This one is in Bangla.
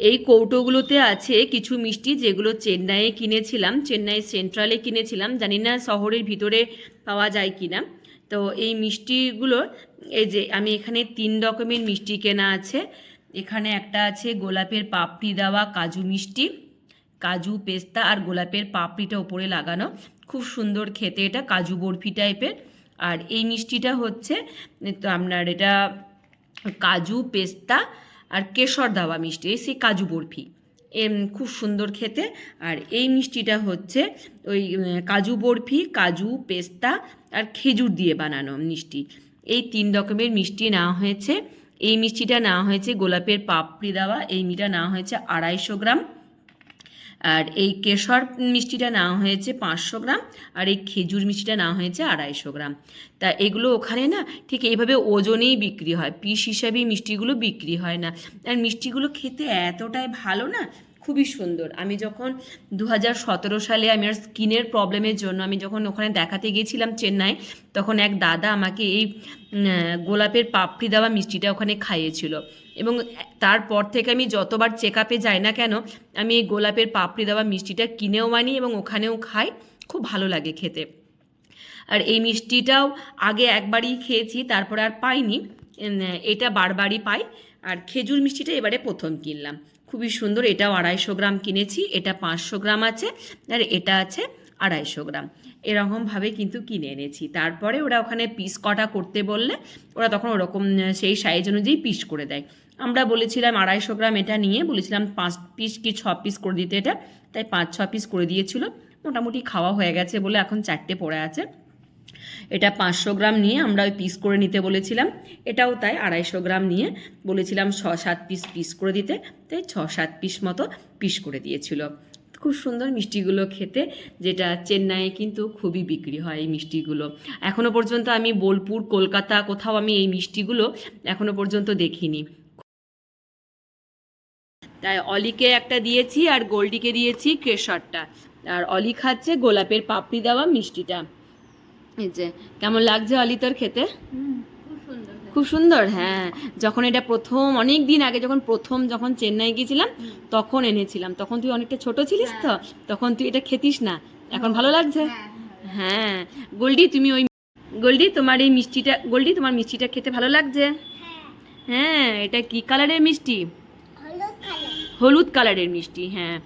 এই কৌটোগুলোতে আছে কিছু মিষ্টি যেগুলো চেন্নাইয়ে কিনেছিলাম, চেন্নাই সেন্ট্রালে কিনেছিলাম, জানি না শহরের ভিতরে পাওয়া যায় কি না তো এই মিষ্টিগুলো, এই যে আমি এখানে তিন রকমের মিষ্টি কেনা আছে। এখানে একটা আছে গোলাপের পাপড়ি দেওয়া কাজু মিষ্টি, কাজু পেস্তা আর গোলাপের পাপড়িটা ওপরে লাগানো। খুব সুন্দর খেতে এটা, কাজু বরফি টাইপের। আর এই মিষ্টিটা হচ্ছে, তো আপনার এটা কাজু পেস্তা আর কেশর দাওয়া মিষ্টি, এই সেই কাজু বরফি। খুব সুন্দর খেতে। আর এই মিষ্টিটা হচ্ছে ওই কাজু বরফি, কাজু, পেস্তা আর খেজুর দিয়ে বানানো মিষ্টি। এই তিন রকমের মিষ্টি নেওয়া হয়েছে। এই মিষ্টিটা নেওয়া হয়েছে গোলাপের পাপড়ি দেওয়া, এই মিটা নেওয়া হয়েছে আড়াইশো গ্রাম। আর এই কেশর মিষ্টিটা নেওয়া হয়েছে পাঁচশো গ্রাম আর এই খেজুর মিষ্টিটা নেওয়া হয়েছে আড়াইশো গ্রাম। তা এগুলো ওখানে না ঠিক এইভাবে ওজনেই বিক্রি হয়, পিস হিসাবেই মিষ্টিগুলো বিক্রি হয় না। আর মিষ্টিগুলো খেতে এতটাই ভালো না খুবই সুন্দর। আমি যখন দু সালে আমি আর স্কিনের প্রবলেমের জন্য আমি যখন ওখানে দেখাতে গিয়েছিলাম চেন্নাই, তখন এক দাদা আমাকে এই গোলাপের পাপড়ি দেওয়া মিষ্টিটা ওখানে খাইয়েছিল। এবং তারপর থেকে আমি যতবার চেক আপে যাই না কেন, আমি এই গোলাপের পাপড়ি দেওয়া মিষ্টিটা কিনেও আনি এবং ওখানেও খাই, খুব ভালো লাগে খেতে। আর এই মিষ্টিটাও আগে একবারই খেয়েছি, তারপরে আর পাইনি। এটা বারবারই পাই। আর খেজুর মিষ্টিটা এবারে প্রথম কিনলাম। খুবই সুন্দর, এটাও আড়াইশো গ্রাম কিনেছি, এটা পাঁচশো গ্রাম আছে, আর এটা আছে আড়াইশো গ্রাম। এরকমভাবে কিন্তু কিনে এনেছি। তারপরে ওরা ওখানে পিস কটা করতে বললে, ওরা তখন ওরকম, সেই সাইজ অনুযায়ী পিস করে দেয়। আমরা বলেছিলাম আড়াইশো গ্রাম এটা নিয়ে, বলেছিলাম পাঁচ পিস কি ছ পিস করে দিতে এটা, তাই পাঁচ ছ পিস করে দিয়েছিল। মোটামুটি খাওয়া হয়ে গেছে বলে এখন চারটে পড়ে আছে। এটা পাঁচশো গ্রাম নিয়ে আমরা ওই পিস করে নিতে বলেছিলাম। এটাও তাই আড়াইশো গ্রাম নিয়ে বলেছিলাম ছ সাত পিস পিস করে দিতে। তাই ছ সাত পিস মতো পিস করে দিয়েছিল। খুব সুন্দর মিষ্টিগুলো খেতে, যেটা চেন্নাইয়ে কিন্তু খুবই বিক্রি হয় এই মিষ্টিগুলো। এখনও পর্যন্ত আমি বোলপুর, কলকাতা কোথাও আমি এই মিষ্টিগুলো এখনও পর্যন্ত দেখিনি। তাই অলিকে একটা দিয়েছি আর গোল্ডিকে দিয়েছি কেশরটা। আর অলি খাচ্ছে গোলাপের পাপড়ি দেওয়া মিষ্টিটা। এই যে কেমন লাগছে অলি তোর খেতে। খুব সুন্দর হ্যাঁ। যখন এটা প্রথম অনেক দিন আগে যখন প্রথম যখন চেন্নাই গিয়েছিলাম তখন এনেছিলাম। তখন তুই অনেকটা ছোট ছিলিস তো তখন তুই এটা খেতিস না। এখন ভালো লাগছে? হ্যাঁ গোল্ডি তুমি ওই গোল্ডি তোমার এই মিষ্টিটা গোল্ডি তোমার মিষ্টিটা খেতে ভালো লাগছে? হ্যাঁ। এটা কি কালারের মিষ্টি? হলুদ কালারের মিষ্টি হ্যাঁ।